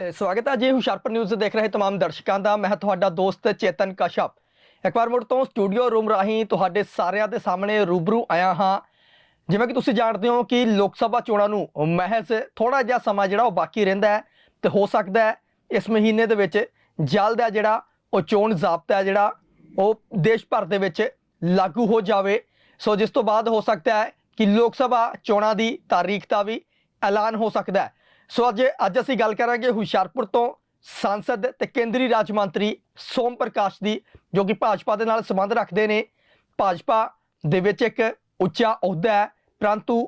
ਅ, ਸਵਾਗਤ ਹੈ ਜੀ ਹੁਸ਼ਿਆਰਪੁਰ ਨਿਊਜ਼ ਦੇਖ ਰਹੇ तमाम ਦਰਸ਼ਕਾਂ ਦਾ ਮੈਂ ਤੁਹਾਡਾ ਦੋਸਤ ਚੇਤਨ ਕਸ਼ਪ ਇੱਕ ਵਾਰ ਮੁੜ ਤੋਂ ਸਟੂਡੀਓ ਰੂਮ ਰਾਹੀਂ ਤੁਹਾਡੇ ਸਾਰਿਆਂ ਦੇ ਸਾਹਮਣੇ ਰੂਬਰੂ ਆਇਆ ਹਾਂ ਜਿਵੇਂ ਕਿ ਤੁਸੀਂ ਜਾਣਦੇ ਹੋ ਕਿ ਲੋਕ ਸਭਾ ਚੋਣਾਂ ਨੂੰ ਮਹਿਜ਼ ਥੋੜਾ ਜਿਹਾ ਸਮਾਂ ਜਿਹੜਾ ਉਹ ਬਾਕੀ ਰਹਿੰਦਾ ਹੈ ਤੇ ਹੋ ਸਕਦਾ ਹੈ ਇਸ ਮਹੀਨੇ ਦੇ ਵਿੱਚ ਜਲਦ ਹੈ ਜਿਹੜਾ ਉਹ ਚੋਣ ਜ਼ਾਬਤਾ ਹੈ ਜਿਹੜਾ ਉਹ ਦੇਸ਼ ਭਰ ਦੇ ਵਿੱਚ ਲਾਗੂ ਹੋ ਜਾਵੇ ਸੋ ਜਿਸ ਤੋਂ ਬਾਅਦ ਹੋ ਸਕਦਾ ਹੈ ਕਿ ਲੋਕ ਸਭਾ ਚੋਣਾਂ ਦੀ ਤਾਰੀਖ ਦਾ ਵੀ ਐਲਾਨ ਹੋ ਸਕਦਾ ਹੈ ਸੋ ਅੱਜ ਅੱਜ ਅਸੀਂ ਗੱਲ ਕਰਾਂਗੇ ਹੁਸ਼ਿਆਰਪੁਰ ਤੋਂ ਸੰਸਦ ਤੇ ਕੇਂਦਰੀ ਰਾਜ ਮੰਤਰੀ ਸੋਮ ਪ੍ਰਕਾਸ਼ ਦੀ, ਜੋ ਕਿ ਭਾਜਪਾ ਦੇ ਨਾਲ ਸੰਬੰਧ ਰੱਖਦੇ ਨੇ। ਭਾਜਪਾ ਦੇ ਵਿੱਚ ਇੱਕ ਉੱਚਾ ਅਹੁਦਾ ਹੈ, ਪਰੰਤੂ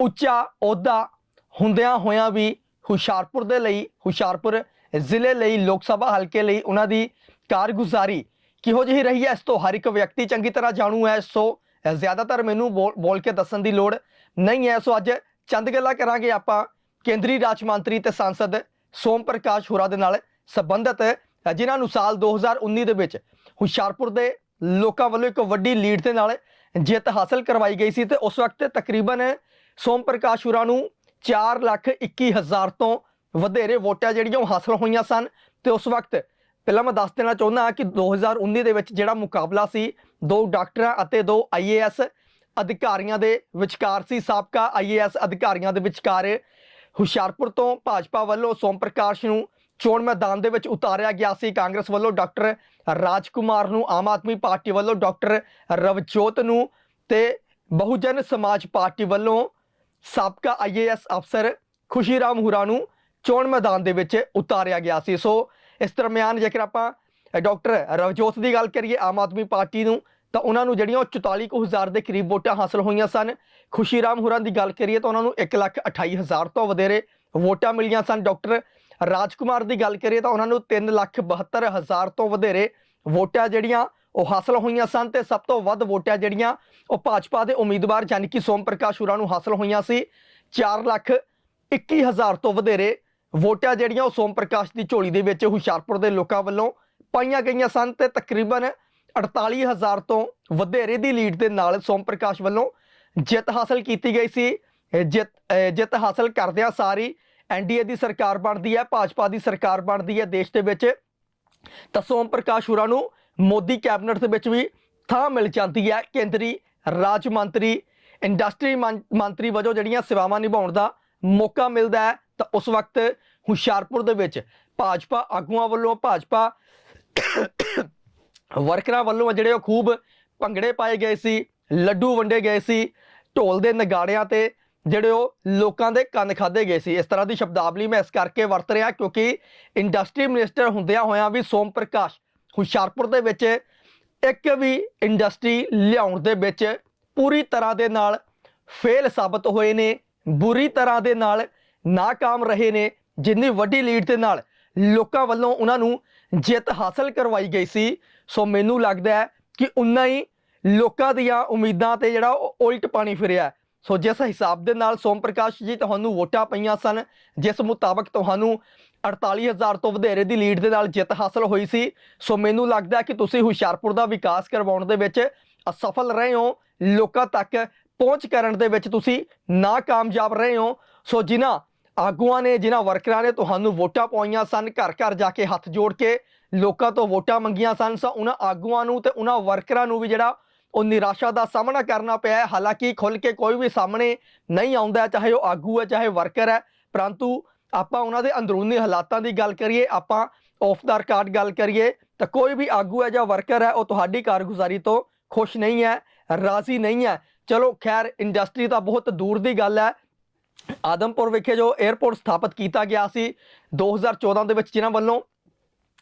ਉੱਚਾ ਅਹੁਦਾ ਹੁੰਦਿਆਂ ਹੋਇਆਂ ਵੀ ਹੁਸ਼ਿਆਰਪੁਰ ਦੇ ਲਈ, ਹੁਸ਼ਿਆਰਪੁਰ ਜ਼ਿਲ੍ਹੇ ਲਈ, ਲੋਕ ਸਭਾ ਹਲਕੇ ਲਈ ਉਹਨਾਂ ਦੀ ਕਾਰਗੁਜ਼ਾਰੀ ਕਿਹੋ ਜਿਹੀ ਰਹੀ ਹੈ, ਇਸ ਤੋਂ ਹਰ ਇੱਕ ਵਿਅਕਤੀ ਚੰਗੀ ਤਰ੍ਹਾਂ ਜਾਣੂ ਹੈ। ਸੋ ਜ਼ਿਆਦਾਤਰ ਮੈਨੂੰ ਬੋਲ ਬੋਲ ਕੇ ਦੱਸਣ ਦੀ ਲੋੜ ਨਹੀਂ ਹੈ। ਸੋ ਅੱਜ ਚੰਦ ਗੱਲਾਂ ਕਰਾਂਗੇ ਆਪਾਂ ਕੇਂਦਰੀ ਰਾਜ ਮੰਤਰੀ ਤੇ ਸਾਂਸਦ ਸੋਮ ਪ੍ਰਕਾਸ਼ ਹੋਰਾਂ ਦੇ ਨਾਲ ਸੰਬੰਧਿਤ ਅ, ਜਿਨ੍ਹਾਂ ਨੂੰ ਸਾਲ 2019 ਦੇ ਵਿੱਚ ਹੁਸ਼ਿਆਰਪੁਰ ਦੇ ਲੋਕਾਂ ਵੱਲੋਂ ਇੱਕ ਵੱਡੀ ਲੀਡ ਦੇ ਨਾਲ ਜਿੱਤ ਹਾਸਲ ਕਰਵਾਈ ਗਈ ਸੀ ਤੇ ਉਸ ਵਕਤ ਤਕਰੀਬਨ ਸੋਮ ਪ੍ਰਕਾਸ਼ ਹੋਰਾਂ ਨੂੰ 4 ਲੱਖ 21 ਹਜ਼ਾਰ ਤੋਂ ਵਧੇਰੇ ਵੋਟਾਂ ਜਿਹੜੀਆਂ ਉਹ ਹਾਸਲ ਹੋਈਆਂ ਸਨ ਤੇ ਉਸ ਵਕਤ ਪਹਿਲਾਂ ਮੈਂ ਦੱਸ ਦੇਣਾ ਚਾਹੁੰਦਾ ਹਾਂ ਕਿ 2019 ਦੇ ਵਿੱਚ ਜਿਹੜਾ ਮੁਕਾਬਲਾ ਸੀ ਦੋ ਡਾਕਟਰਾਂ ਅਤੇ ਦੋ ਆਈਏਐਸ ਅਧਿਕਾਰੀਆਂ ਦੇ ਵਿਚਕਾਰ ਸੀ ਸਾਬਕਾ ਆਈਏਐਸ ਅਧਿਕਾਰੀਆਂ ਦੇ ਵਿਚਕਾਰ ਹੁਸ਼ਿਆਰਪੁਰ ਤੋਂ ਭਾਜਪਾ ਵੱਲੋਂ ਸੋਮ ਪ੍ਰਕਾਸ਼ ਨੂੰ ਚੋਣ ਮੈਦਾਨ ਦੇ ਵਿੱਚ ਉਤਾਰਿਆ ਗਿਆ ਸੀ। ਕਾਂਗਰਸ ਵੱਲੋਂ ਡਾਕਟਰ ਰਾਜਕੁਮਾਰ ਨੂੰ ਆਮ ਆਦਮੀ ਪਾਰਟੀ ਵੱਲੋਂ ਡਾਕਟਰ ਰਵਜੋਤ ਨੂੰ ਤੇ ਬਹੁਜਨ ਸਮਾਜ ਪਾਰਟੀ ਵੱਲੋਂ ਸਾਬਕਾ ਆਈਏਐਸ ਅਫਸਰ ਖੁਸ਼ੀਰਾਮ ਹੁਰਾ ਨੂੰ ਚੋਣ ਮੈਦਾਨ ਦੇ ਵਿੱਚ ਉਤਾਰਿਆ ਗਿਆ ਸੀ। ਸੋ ਇਸ ਦਰਮਿਆਨ ਜੇਕਰ ਆਪਾਂ ਡਾਕਟਰ ਰਵਜੋਤ ਦੀ ਗੱਲ ਕਰੀਏ, ਆਮ ਆਦਮੀ ਪਾਰਟੀ ਨੂੰ ਤਾਂ ਉਹਨਾਂ ਨੂੰ ਜਿਹੜੀਆਂ ਉਹ 44 ਕੁ ਹਜ਼ਾਰ ਦੇ ਕਰੀਬ ਵੋਟਾਂ ਹਾਸਲ ਹੋਈਆਂ ਸਨ। ਖੁਸ਼ੀ ਰਾਮ ਹੁਰਾਂ ਦੀ ਗੱਲ ਕਰੀਏ ਤਾਂ ਉਹਨਾਂ ਨੂੰ 1 ਲੱਖ 28 ਹਜ਼ਾਰ ਤੋਂ ਵਧੇਰੇ ਵੋਟਾਂ ਮਿਲੀਆਂ ਸਨ। ਡਾਕਟਰ ਰਾਜਕੁਮਾਰ ਦੀ ਗੱਲ ਕਰੀਏ ਤਾਂ ਉਹਨਾਂ ਨੂੰ 3 ਲੱਖ 72 ਹਜ਼ਾਰ ਤੋਂ ਵਧੇਰੇ ਵੋਟਾਂ ਜਿਹੜੀਆਂ ਉਹ ਹਾਸਲ ਹੋਈਆਂ ਸਨ ਤੇ ਸਭ ਤੋਂ ਵੱਧ ਵੋਟਾਂ ਜਿਹੜੀਆਂ ਉਹ ਭਾਜਪਾ ਦੇ ਉਮੀਦਵਾਰ ਯਾਨੀ ਕਿ ਸੋਮ ਪ੍ਰਕਾਸ਼ ਹੁਰਾਂ ਨੂੰ ਹਾਸਲ ਹੋਈਆਂ ਸੀ। 4 ਲੱਖ 21 ਹਜ਼ਾਰ ਤੋਂ ਵਧੇਰੇ ਵੋਟਾਂ ਜਿਹੜੀਆਂ ਉਹ ਸੋਮ ਪ੍ਰਕਾਸ਼ ਦੀ ਝੋਲੀ ਦੇ ਵਿੱਚ ਹੁਸ਼ਿਆਰਪੁਰ ਦੇ ਲੋਕਾਂ ਵੱਲੋਂ ਪਾਈਆਂ ਗਈਆਂ ਸਨ ਤੇ ਤਕਰੀਬਨ 48 ਹਜ਼ਾਰ ਤੋਂ ਵਧੇਰੇ ਦੀ ਲੀਡ ਦੇ ਨਾਲ ਸੋਮ ਪ੍ਰਕਾਸ਼ ਵੱਲੋਂ ਜਿੱਤ ਹਾਸਲ ਕੀਤੀ ਗਈ ਸੀ। ਜਿੱਤ ਜਿੱਤ ਹਾਸਲ ਕਰਦਿਆਂ ਸਾਰੀ ਐਨਡੀਏ ਦੀ ਸਰਕਾਰ ਬਣਦੀ ਹੈ, ਭਾਜਪਾ ਦੀ ਸਰਕਾਰ ਬਣਦੀ ਹੈ ਦੇਸ਼ ਦੇ ਵਿੱਚ। ਤਾਂ ਸੋਮ ਪ੍ਰਕਾਸ਼ ਹੁਰਾਂ ਨੂੰ ਮੋਦੀ ਕੈਬਨਿਟ ਦੇ ਵਿੱਚ ਵੀ ਥਾਂ ਮਿਲ ਜਾਂਦੀ ਹੈ। ਕੇਂਦਰੀ ਰਾਜ ਮੰਤਰੀ, ਇੰਡਸਟਰੀ ਮੰ- ਮੰਤਰੀ ਵਜੋਂ ਜਿਹੜੀਆਂ ਸੇਵਾਵਾਂ ਨਿਭਾਉਣ ਦਾ ਮੌਕਾ ਮਿਲਦਾ ਹੈ, ਤਾਂ ਉਸ ਵਕਤ ਹੁਸ਼ਿਆਰਪੁਰ ਦੇ ਵਿੱਚ ਭਾਜਪਾ ਆਗੂਆਂ ਵੱਲੋਂ ਭਾਜਪਾ ਵਰਕਰਾਂ ਵੱਲੋਂ ਜਿਹੜੇ ਉਹ ਖੂਬ ਭੰਗੜੇ ਪਾਏ ਗਏ ਸੀ, ਲੱਡੂ ਵੰਡੇ ਗਏ ਸੀ, ਢੋਲ ਦੇ ਨਗਾੜਿਆਂ ਤੇ ਜਿਹੜੇ ਉਹ ਲੋਕਾਂ ਦੇ ਕੰਨ ਖਾਦੇ ਗਏ ਸੀ। ਇਸ ਤਰ੍ਹਾਂ ਦੀ ਸ਼ਬਦਾਵਲੀ ਮੈਂ ਇਸ ਕਰਕੇ ਵਰਤ ਰਿਹਾ ਕਿਉਂਕਿ ਇੰਡਸਟਰੀ ਮਿਨਿਸਟਰ ਹੁੰਦਿਆਂ ਹੋਇਆਂ ਵੀ ਸੋਮ ਪ੍ਰਕਾਸ਼ ਹੁਸ਼ਿਆਰਪੁਰ ਦੇ ਵਿੱਚ ਇੱਕ ਵੀ ਇੰਡਸਟਰੀ ਲਿਆਉਣ ਦੇ ਵਿੱਚ ਪੂਰੀ ਤਰ੍ਹਾਂ ਦੇ ਨਾਲ ਫੇਲ ਸਾਬਤ ਹੋਏ ਨੇ, ਬੁਰੀ ਤਰ੍ਹਾਂ ਦੇ ਨਾਲ ਨਾਕਾਮ ਰਹੇ ਨੇ, ਜਿੰਨੀ ਵੱਡੀ ਲੀਡ ਦੇ ਨਾਲ ਲੋਕਾਂ ਵੱਲੋਂ ਉਹਨਾਂ ਨੂੰ ਜਿੱਤ ਹਾਸਲ ਕਰਵਾਈ ਗਈ ਸੀ। ਸੋ ਮੈਨੂੰ ਲੱਗਦਾ ਹੈ ਕਿ ਉਨਾ ਹੀ ਲੋਕਾਂ ਦੀਆਂ ਉਮੀਦਾਂ ਤੇ ਜਿਹੜਾ ਉਹ ਉਲਟ ਪਾਣੀ ਫਿਰਿਆ ਸੋ ਜਿਸ ਹਿਸਾਬ ਦੇ ਨਾਲ ਸੋਮ ਪ੍ਰਕਾਸ਼ ਜੀ ਤੁਹਾਨੂੰ ਵੋਟਾਂ ਪਈਆਂ ਸਨ, ਜਿਸ ਮੁਤਾਬਕ ਤੁਹਾਨੂੰ 48000 ਤੋਂ ਵਧੇਰੇ ਦੀ ਲੀਡ ਦੇ ਨਾਲ ਜਿੱਤ ਹਾਸਲ ਹੋਈ ਸੀ। ਸੋ ਮੈਨੂੰ ਲੱਗਦਾ ਕਿ ਤੁਸੀਂ ਹੁਸ਼ਿਆਰਪੁਰ ਦਾ ਵਿਕਾਸ ਕਰਵਾਉਣ ਦੇ ਵਿੱਚ ਅਸਫਲ ਰਹੇ ਹੋ। ਲੋਕਾਂ ਤੱਕ ਪਹੁੰਚ ਕਰਨ ਦੇ ਵਿੱਚ ਤੁਸੀਂ ਨਾਕਾਮਯਾਬ ਰਹੇ ਹੋ। ਸੋ ਜਿਨ੍ਹਾਂ ਆਗੂਆਂ ਨੇ, ਜਿਨ੍ਹਾਂ ਵਰਕਰਾਂ ਨੇ ਤੁਹਾਨੂੰ ਵੋਟਾਂ ਪਾਈਆਂ ਸਨ, ਘਰ ਘਰ ਜਾ ਕੇ ਹੱਥ ਜੋੜ ਕੇ ਲੋਕਾਂ ਤੋਂ ਵੋਟਾਂ ਮੰਗੀਆਂ ਸਨ, ਸੋ ਉਹਨਾਂ ਆਗੂਆਂ ਨੂੰ ਤੇ ਉਹਨਾਂ ਵਰਕਰਾਂ ਨੂੰ ਵੀ ਜਿਹੜਾ ਉਹ ਨਿਰਾਸ਼ਾ ਦਾ ਸਾਹਮਣਾ ਕਰਨਾ ਪਿਆ ਹੈ। ਹਾਲਾਂਕਿ ਖੁੱਲ ਕੇ ਕੋਈ ਵੀ ਸਾਹਮਣੇ ਨਹੀਂ ਆਉਂਦਾ ਚਾਹੇ ਉਹ ਆਗੂ ਹੈ, ਚਾਹੇ ਵਰਕਰ ਹੈ। ਪਰੰਤੂ ਆਪਾਂ ਉਹਨਾਂ ਦੇ ਅੰਦਰੂਨੀ ਹਾਲਾਤਾਂ ਦੀ ਗੱਲ ਕਰੀਏ, ਆਪਾਂ ਆਫ ਦਾ ਰਿਕਾਰਡ ਗੱਲ ਕਰੀਏ, ਤਾਂ ਕੋਈ ਵੀ ਆਗੂ ਹੈ ਜਾਂ ਵਰਕਰ ਹੈ, ਉਹ ਤੁਹਾਡੀ ਕਾਰਗੁਜ਼ਾਰੀ ਤੋਂ ਖੁਸ਼ ਨਹੀਂ ਹੈ, ਰਾਜ਼ੀ ਨਹੀਂ ਹੈ। ਚਲੋ ਖੈਰ ਇੰਡਸਟਰੀ ਤਾਂ ਬਹੁਤ ਦੂਰ ਦੀ ਗੱਲ ਹੈ ਆਦਮਪੁਰ ਵਿਖੇ ਜੋ 에어ਪੋਰਟ ਸਥਾਪਿਤ ਕੀਤਾ ਗਿਆ ਸੀ 2014 ਦੇ ਵਿੱਚ ਜਿਨ੍ਹਾਂ ਵੱਲੋਂ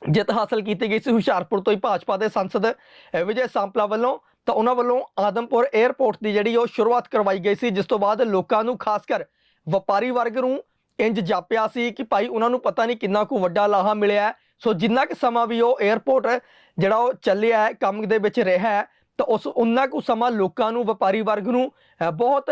ਜਿੱਤ ਹਾਸਲ ਕੀਤੀ ਗਈ ਸੀ, ਹੁਸ਼ਿਆਰਪੁਰ ਤੋਂ ਹੀ ਭਾਜਪਾ ਦੇ ਸੰਸਦ ਵਿਜੇ ਸਾਂਪਲਾ ਵੱਲੋਂ, ਤਾਂ ਉਹਨਾਂ ਵੱਲੋਂ ਆਦਮਪੁਰ 에어ਪੋਰਟ ਦੀ ਜਿਹੜੀ ਉਹ ਸ਼ੁਰੂਆਤ ਕਰਵਾਈ ਗਈ ਸੀ, ਜਿਸ ਤੋਂ ਬਾਅਦ ਲੋਕਾਂ ਨੂੰ ਖਾਸ ਕਰ ਵਪਾਰੀ ਵਰਗ ਨੂੰ ਇੰਜ ਜਾਪਿਆ ਸੀ ਕਿ ਭਾਈ ਉਹਨਾਂ ਨੂੰ ਪਤਾ ਨਹੀਂ ਕਿੰਨਾ ਕੁ ਵੱਡਾ ਲਾਹਾ ਮਿਲਿਆ ਸੋ ਜਿੰਨਾ ਕੁ ਸਮਾਂ ਵੀ ਉਹ 에어ਪੋਰਟ ਜਿਹੜਾ ਉਹ ਚੱਲਿਆ ਕੰਮ ਦੇ ਵਿੱਚ ਰਿਹਾ ਹੈ ਤਾਂ ਉਸ ਉਨਾ ਕੁ ਸਮਾਂ ਲੋਕਾਂ ਨੂੰ, ਵਪਾਰੀ ਵਰਗ ਨੂੰ ਬਹੁਤ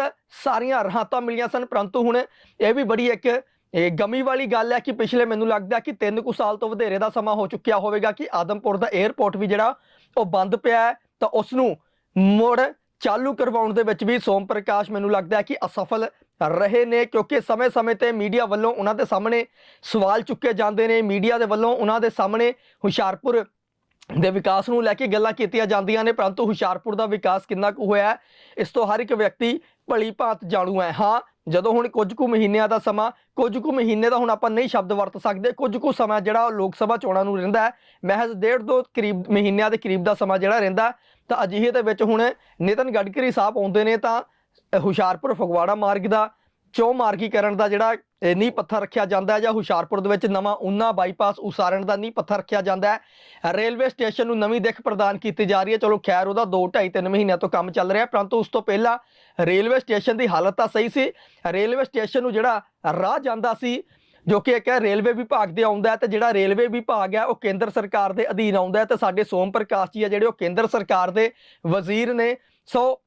ਸਾਰੀਆਂ ਰਾਹਤਾਂ ਮਿਲੀਆਂ ਸਨ। ਪਰੰਤੂ ਹੁਣ ਇਹ ਵੀ ਬੜੀ ਇੱਕ, ਇਹ ਗਮੀ ਵਾਲੀ ਗੱਲ ਹੈ ਕਿ ਪਿਛਲੇ ਮੈਨੂੰ ਲੱਗਦਾ ਕਿ 3 ਕੁ ਸਾਲ ਤੋਂ ਵਧੇਰੇ ਦਾ ਸਮਾਂ ਹੋ ਚੁੱਕਿਆ ਹੋਵੇਗਾ ਕਿ ਆਦਮਪੁਰ ਦਾ 에ਅਰਪੋਰਟ ਵੀ ਜਿਹੜਾ ਉਹ ਬੰਦ ਪਿਆ ਹੈ। ਤਾਂ ਉਸ ਨੂੰ ਮੁੜ ਚਾਲੂ ਕਰਵਾਉਣ ਦੇ ਵਿੱਚ ਵੀ ਸੋਮ ਪ੍ਰਕਾਸ਼ ਮੈਨੂੰ ਲੱਗਦਾ ਕਿ ਅਸਫਲ ਰਹੇ ਨੇ, ਕਿਉਂਕਿ ਸਮੇਂ-ਸਮੇਂ ਤੇ ਮੀਡੀਆ ਵੱਲੋਂ ਉਹਨਾਂ ਦੇ ਸਾਹਮਣੇ ਸਵਾਲ ਚੁੱਕੇ ਜਾਂਦੇ ਨੇ। ਮੀਡੀਆ ਦੇ ਵੱਲੋਂ ਉਹਨਾਂ ਦੇ ਸਾਹਮਣੇ ਹੁਸ਼ਿਆਰਪੁਰ ਦੇ ਵਿਕਾਸ ਨੂੰ ਲੈ ਕੇ ਗੱਲਾਂ ਕੀਤੀਆਂ ਜਾਂਦੀਆਂ ਨੇ, ਪਰੰਤੂ ਹੁਸ਼ਿਆਰਪੁਰ ਦਾ ਵਿਕਾਸ ਕਿੰਨਾ ਕੁ ਹੋਇਆ ਇਸ ਤੋਂ ਹਰ ਇੱਕ ਵਿਅਕਤੀ ਭਲੀ ਭਾਂਤ ਜਾਣੂ ਹੈ। ਹਾਂ, ਜਦੋਂ ਹੁਣ ਕੁਝ ਕੁ ਮਹੀਨਿਆਂ ਦਾ ਸਮਾਂ, ਕੁਝ ਕੁ ਮਹੀਨੇ ਦਾ ਹੁਣ ਆਪਾਂ ਨਹੀਂ ਸ਼ਬਦ ਵਰਤ ਸਕਦੇ, ਕੁਝ ਕੁ ਸਮਾਂ ਜਿਹੜਾ ਉਹ ਲੋਕ ਸਭਾ ਚੋਣਾਂ ਨੂੰ ਰਹਿੰਦਾ ਹੈ, ਮਹਿਜ਼ ਡੇਢ ਦੋ ਕਰੀਬ ਮਹੀਨਿਆਂ ਦੇ ਕਰੀਬ ਦਾ ਸਮਾਂ ਜਿਹੜਾ ਰਹਿੰਦਾ ਤਾਂ ਅਜਿਹੇ ਦੇ ਵਿੱਚ ਹੁਣ ਨਿਤਨ ਗਡਕਰੀ ਸਾਹਿਬ ਆਉਂਦੇ ਨੇ ਤਾਂ ਹੁਸ਼ਿਆਰਪੁਰ ਫਗਵਾੜਾ ਮਾਰਗ ਦਾ, ਚੌ ਮਾਰਗੀਕਰਨ ਦਾ ਜਿਹੜਾ ਨੀਂਹ ਪੱਥਰ ਰੱਖਿਆ ਜਾਂਦਾ ਹੈ ਜਾਂ ਹੁਸ਼ਿਆਰਪੁਰ ਦੇ ਵਿੱਚ ਨਵਾਂ ਉਨਾ ਬਾਈਪਾਸ ਉਸਾਰਨ ਦਾ ਨੀਂਹ ਪੱਥਰ ਰੱਖਿਆ ਜਾਂਦਾ ਹੈ। ਰੇਲਵੇ ਸਟੇਸ਼ਨ ਨੂੰ ਨਵੀਂ ਦਿੱਖ ਪ੍ਰਦਾਨ ਕੀਤੀ ਜਾ ਰਹੀ ਹੈ। ਚਲੋ ਖੈਰ, ਉਹਦਾ 2 2.5 3 ਮਹੀਨਿਆਂ ਤੋਂ ਕੰਮ ਚੱਲ ਰਿਹਾ ਪਰੰਤੂ ਉਸ ਤੋਂ ਪਹਿਲਾਂ ਰੇਲਵੇ ਸਟੇਸ਼ਨ ਦੀ ਹਾਲਤ ਤਾਂ ਸਹੀ ਸੀ। ਰੇਲਵੇ ਸਟੇਸ਼ਨ ਨੂੰ ਜਿਹੜਾ ਰਾਹ ਜਾਂਦਾ ਸੀ, ਜੋ ਕਿ ਇੱਕ ਰੇਲਵੇ ਵਿਭਾਗ ਦੇ ਆਉਂਦਾ ਹੈ ਤੇ ਜਿਹੜਾ ਰੇਲਵੇ ਵਿਭਾਗ ਹੈ, ਉਹ ਕੇਂਦਰ ਸਰਕਾਰ ਦੇ ਅਧੀਨ ਆਉਂਦਾ ਹੈ ਤੇ ਸਾਡੇ ਸੋਮ ਪ੍ਰਕਾਸ਼ ਜੀ ਆ ਜਿਹੜੇ ਉਹ ਕੇਂਦਰ ਸਰਕਾਰ ਦੇ ਵਜ਼ੀਰ ਨੇ। ਸੋ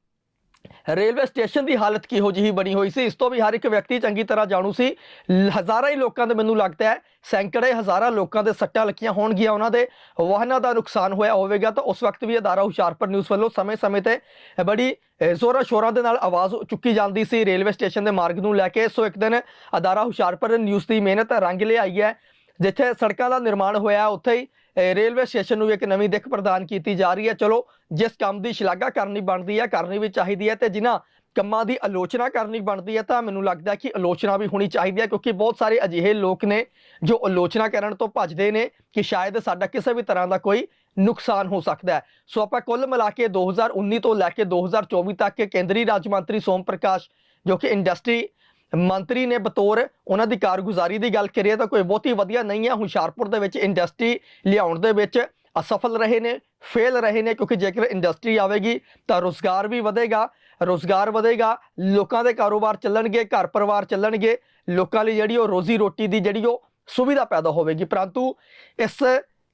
ਰੇਲਵੇ ਸਟੇਸ਼ਨ ਦੀ ਹਾਲਤ ਕਿਹੋ ਜਿਹੀ ਬਣੀ ਹੋਈ ਸੀ? ਇਸ ਤੋਂ ਵੀ ਹਰ ਇੱਕ ਵਿਅਕਤੀ ਚੰਗੀ ਤਰ੍ਹਾਂ ਜਾਣੂ ਸੀ। ਲ- ਹਜ਼ਾਰਾਂ ਹੀ ਲੋਕਾਂ ਦੇ ਮੈਨੂੰ ਲੱਗਦਾ ਹੈ, ਸੈਂਕੜੇ ਹਜ਼ਾਰਾਂ ਲੋਕਾਂ ਦੇ ਸੱਟਾਂ ਲੱਗੀਆਂ ਹੋਣਗੀਆਂ। ਉਹਨਾਂ ਦੇ ਵਾਹਨਾਂ ਦਾ ਨੁਕਸਾਨ ਹੋਇਆ ਹੋਵੇਗਾ ਤਾਂ ਉਸ ਵਕਤ ਵੀ ਅਦਾਰਾ ਹੁਸ਼ਿਆਰਪੁਰ ਨਿਊਜ਼ ਵੱਲੋਂ ਸਮੇਂ-ਸਮੇਂ ਤੇ ਬੜੀ ਜ਼ੋਰਾਂ ਸ਼ੋਰਾਂ ਦੇ ਨਾਲ ਆਵਾਜ਼ ਚੁੱਕੀ ਜਾਂਦੀ ਸੀ ਰੇਲਵੇ ਸਟੇਸ਼ਨ ਦੇ ਮਾਰਗ ਨੂੰ ਲੈ ਕੇ। ਸੋ ਇੱਕ ਦਿਨ ਅਦਾਰਾ ਹੁਸ਼ਿਆਰਪੁਰ ਨਿਊਜ਼ ਦੀ ਮਿਹਨਤ ਰੰਗ ਲਿਆਈ ਹੈ। ਜਿੱਥੇ ਸੜਕਾਂ ਦਾ ਨਿਰਮਾਣ ਹੋਇਆ, ਉੱਥੇ ਹੀ ਰੇਲਵੇ ਸਟੇਸ਼ਨ ਨੂੰ ਇੱਕ ਨਵੀਂ ਦਿੱਖ ਪ੍ਰਦਾਨ ਕੀਤੀ ਜਾ ਰਹੀ ਹੈ। ਚਲੋ, ਜਿਸ ਕੰਮ ਦੀ ਸ਼ਲਾਘਾ ਕਰਨੀ ਬਣਦੀ ਹੈ, ਕਰਨੀ ਵੀ ਚਾਹੀਦੀ ਹੈ ਤੇ ਜਿਨ੍ਹਾਂ ਕੰਮਾਂ ਦੀ ਆਲੋਚਨਾ ਕਰਨੀ ਬਣਦੀ ਹੈ ਤਾਂ ਮੈਨੂੰ ਲੱਗਦਾ ਕਿ ਆਲੋਚਨਾ ਵੀ ਹੋਣੀ ਚਾਹੀਦੀ ਹੈ, ਕਿਉਂਕਿ ਬਹੁਤ ਸਾਰੇ ਅਜਿਹੇ ਲੋਕ ਨੇ ਜੋ ਆਲੋਚਨਾ ਕਰਨ ਤੋਂ ਭੱਜਦੇ ਨੇ ਕਿ ਸ਼ਾਇਦ ਸਾਡਾ ਕਿਸੇ ਵੀ ਤਰ੍ਹਾਂ ਦਾ ਕੋਈ ਨੁਕਸਾਨ ਹੋ ਸਕਦਾ ਹੈ। ਸੋ ਆਪਾਂ ਕੁੱਲ ਮਿਲਾ ਕੇ 2019 ਤੋਂ ਲੈ ਕੇ 2024 ਤੱਕ ਕੇਂਦਰੀ ਰਾਜ ਮੰਤਰੀ ਸੋਮ ਪ੍ਰਕਾਸ਼, ਜੋ ਕਿ ਇੰਡਸਟਰੀ ਮੰਤਰੀ ਨੇ ਬਤੌਰ ਉਹਨਾਂ ਦੀ ਕਾਰਗੁਜ਼ਾਰੀ ਦੀ ਗੱਲ ਕਰੀਏ ਤਾਂ ਕੋਈ ਬਹੁਤੀ ਵਧੀਆ ਨਹੀਂ ਹੈ। ਹੁਸ਼ਿਆਰਪੁਰ ਦੇ ਵਿੱਚ ਇੰਡਸਟਰੀ ਲਿਆਉਣ ਦੇ ਵਿੱਚ ਅਸਫਲ ਰਹੇ ਨੇ, ਫੇਲ ਰਹੇ ਨੇ ਕਿਉਂਕਿ ਜੇਕਰ ਇੰਡਸਟਰੀ ਆਵੇਗੀ ਤਾਂ ਰੋਜ਼ਗਾਰ ਵੀ ਵਧੇਗਾ। ਰੋਜ਼ਗਾਰ ਵਧੇਗਾ, ਲੋਕਾਂ ਦੇ ਕਾਰੋਬਾਰ ਚੱਲਣਗੇ, ਘਰ ਪਰਿਵਾਰ ਚੱਲਣਗੇ, ਲੋਕਾਂ ਲਈ ਜਿਹੜੀ ਉਹ ਰੋਜ਼ੀ ਰੋਟੀ ਦੀ ਜਿਹੜੀ ਉਹ ਸੁਵਿਧਾ ਪੈਦਾ ਹੋਵੇਗੀ। ਪਰੰਤੂ ਇਸ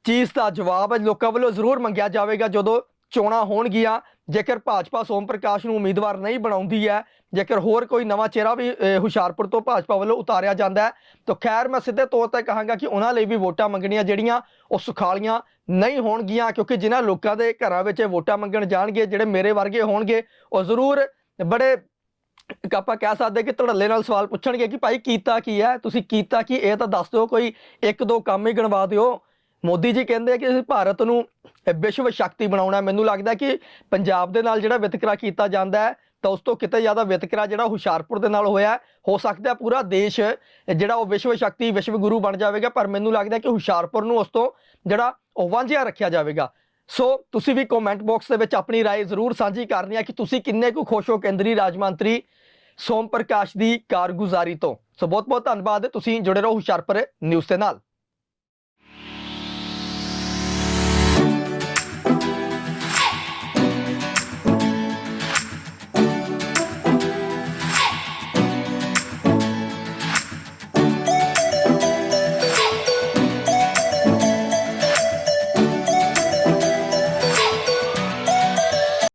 ਚੀਜ਼ ਦਾ ਜਵਾਬ ਲੋਕਾਂ ਵੱਲੋਂ ਜ਼ਰੂਰ ਮੰਗਿਆ ਜਾਵੇਗਾ ਜਦੋਂ ਚੋਣਾਂ ਹੋਣਗੀਆਂ। ਜੇਕਰ ਭਾਜਪਾ ਸੋਮ ਪ੍ਰਕਾਸ਼ ਨੂੰ ਉਮੀਦਵਾਰ ਨਹੀਂ ਬਣਾਉਂਦੀ ਹੈ, ਜੇਕਰ ਹੋਰ ਕੋਈ ਨਵਾਂ ਚਿਹਰਾ ਵੀ ਹੁਸ਼ਿਆਰਪੁਰ ਤੋਂ ਭਾਜਪਾ ਵੱਲੋਂ ਉਤਾਰਿਆ ਜਾਂਦਾ ਹੈ, ਤਾਂ ਖੈਰ ਮੈਂ ਸਿੱਧੇ ਤੌਰ ਤੇ ਕਹਾਂਗਾ ਕਿ ਉਹਨਾਂ ਲਈ ਵੀ ਵੋਟਾਂ ਮੰਗਣੀਆਂ ਜਿਹੜੀਆਂ ਉਹ ਸੁਖਾਲੀਆਂ ਨਹੀਂ ਹੋਣਗੀਆਂ, ਕਿਉਂਕਿ ਜਿਨ੍ਹਾਂ ਲੋਕਾਂ ਦੇ ਘਰਾਂ ਵਿੱਚ ਵੋਟਾਂ ਮੰਗਣ ਜਾਣਗੇ, ਜਿਹੜੇ ਮੇਰੇ ਵਰਗੇ ਹੋਣਗੇ, ਉਹ ਜ਼ਰੂਰ ਬੜੇ ਆਪਾਂ ਕਹਿ ਸਕਦੇ ਕਿ ਧੜੱਲੇ ਨਾਲ ਸਵਾਲ ਪੁੱਛਣਗੇ ਕਿ ਭਾਈ ਕੀਤਾ ਕੀ ਹੈ? ਤੁਸੀਂ ਕੀਤਾ ਕੀ? ਇਹ ਤਾਂ ਦੱਸ ਦਿਓ ਕੋਈ ਇੱਕ ਦੋ ਕੰਮ ਹੀ ਗਣਵਾ ਦਿਓ। ਮੋਦੀ ਜੀ ਕਹਿੰਦੇ ਆ ਕਿ ਅਸੀਂ ਭਾਰਤ ਨੂੰ ਵਿਸ਼ਵ ਸ਼ਕਤੀ ਬਣਾਉਣਾ ਹੈ। ਮੈਨੂੰ ਲੱਗਦਾ ਕਿ ਪੰਜਾਬ ਦੇ ਨਾਲ ਜਿਹੜਾ ਵਿਤਕਰਾ ਕੀਤਾ ਜਾਂਦਾ ਹੈ ਤਾਂ ਉਸ ਤੋਂ ਕਿਤੇ ਜ਼ਿਆਦਾ ਵਿਤਕਰਾ ਜਿਹੜਾ ਹੁਸ਼ਿਆਰਪੁਰ ਦੇ ਨਾਲ ਹੋਇਆ ਹੈ। ਹੋ ਸਕਦਾ ਹੈ ਪੂਰਾ ਦੇਸ਼ ਜਿਹੜਾ ਉਹ ਵਿਸ਼ਵ ਸ਼ਕਤੀ ਵਿਸ਼ਵ ਗੁਰੂ ਬਣ ਜਾਵੇਗਾ ਪਰ ਮੈਨੂੰ ਲੱਗਦਾ ਕਿ ਹੁਸ਼ਿਆਰਪੁਰ ਨੂੰ ਉਸ ਤੋਂ ਜਿਹੜਾ ਉਹ ਵਾਂਝਿਆ ਰੱਖਿਆ ਜਾਵੇਗਾ ਸੋ ਤੁਸੀਂ ਵੀ ਕਮੈਂਟ ਬਾਕਸ ਦੇ ਵਿੱਚ ਆਪਣੀ رائے ਜ਼ਰੂਰ ਸਾਂਝੀ ਕਰਨੀ ਹੈ ਕਿ ਤੁਸੀਂ ਕਿੰਨੇ ਕੁ ਖੁਸ਼ ਹੋ ਕੇਂਦਰੀ ਰਾਜ ਮੰਤਰੀ ਸੋਮ ਪ੍ਰਕਾਸ਼ ਦੀ ਕਾਰਗੁਜ਼ਾਰੀ ਤੋਂ ਸੋ ਬਹੁਤ ਬਹੁਤ ਧੰਨਵਾਦ ਤੁਸੀਂ ਜੁੜੇ ਰਹੋ ਹੁਸ਼ਿਆਰਪੁਰ ਨਿਊਜ਼ ਦੇ ਨਾਲ